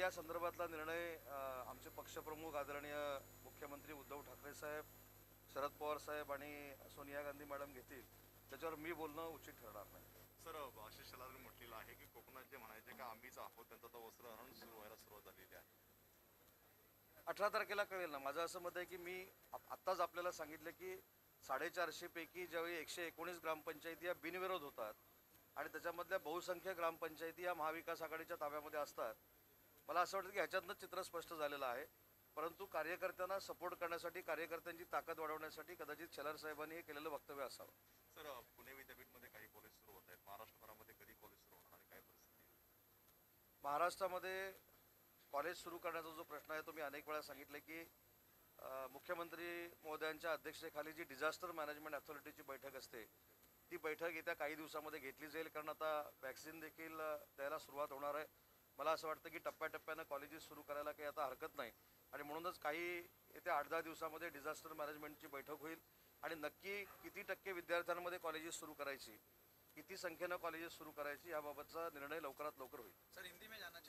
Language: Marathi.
या संदर्भातला निर्णय आमचे पक्षप्रमुख आदरणीय मुख्यमंत्री उद्धव ठाकरे साहेब शरद पवार साहेब आणि सोनिया गांधी मॅडम घेतील. त्याच्यावर मी बोलणं उचित ठरणार नाही. सर आशिष शेलारने म्हटलेलं आहे की कोकणात जे म्हणायचे का आम्हीच आहोत त्यांचं वस्त्रहरण सुरू व्हायला सुरुवात झालेली आहे. अठरा तारखेला कळेल ना. माझं असं मत आहे की मी आत्ताच आपल्याला सांगितलं की साडेचारशे पैकी ज्यावेळी एकशे एकोणीस ग्रामपंचायती या बिनविरोध होतात आणि त्याच्यामधल्या बहुसंख्य ग्रामपंचायती या महाविकास आघाडीच्या ताब्यामध्ये असतात मला असं वाटतं की ह्याच्यातनं चित्र स्पष्ट झालेलं आहे. परंतु कार्यकर्त्यांना सपोर्ट करण्यासाठी कार्यकर्त्यांची ताकद वाढवण्यासाठी कदाचित शेलार साहेबांनी हे केलेलं वक्तव्य असावं. सर पुणे विद्यापीठमध्ये काही कॉलेज सुरू होत आहेत. महाराष्ट्रभरामध्ये कधी कॉलेज सुरू होणार आणि काय परिस्थिती आहे? महाराष्ट्रामध्ये कॉलेज सुरू करण्याचा जो प्रश्न आहे तो मी अनेक वेळा सांगितले की मुख्यमंत्री महोदयांच्या अध्यक्षतेखाली जी डिझास्टर मॅनेजमेंट अथॉरिटीची बैठक असते ती बैठक येत्या काही दिवसामध्ये घेतली जाईल. कारण आता वॅक्सिन देखील द्यायला सुरुवात होणार आहे. मला असं वाटतं की टप्प्याटप्प्यानं कॉलेजेस सुरू करायला काही आता हरकत नाही. आणि म्हणूनच काही येत्या आठ दहा दिवसामध्ये डिझास्टर मॅनेजमेंटची बैठक होईल. आणि नक्की किती टक्के विद्यार्थ्यांमध्ये कॉलेजेस सुरू करायची किती संख्येनं कॉलेजेस सुरू करायची याबाबतचा निर्णय लवकरात लवकर होईल. सर हिंदी में जानना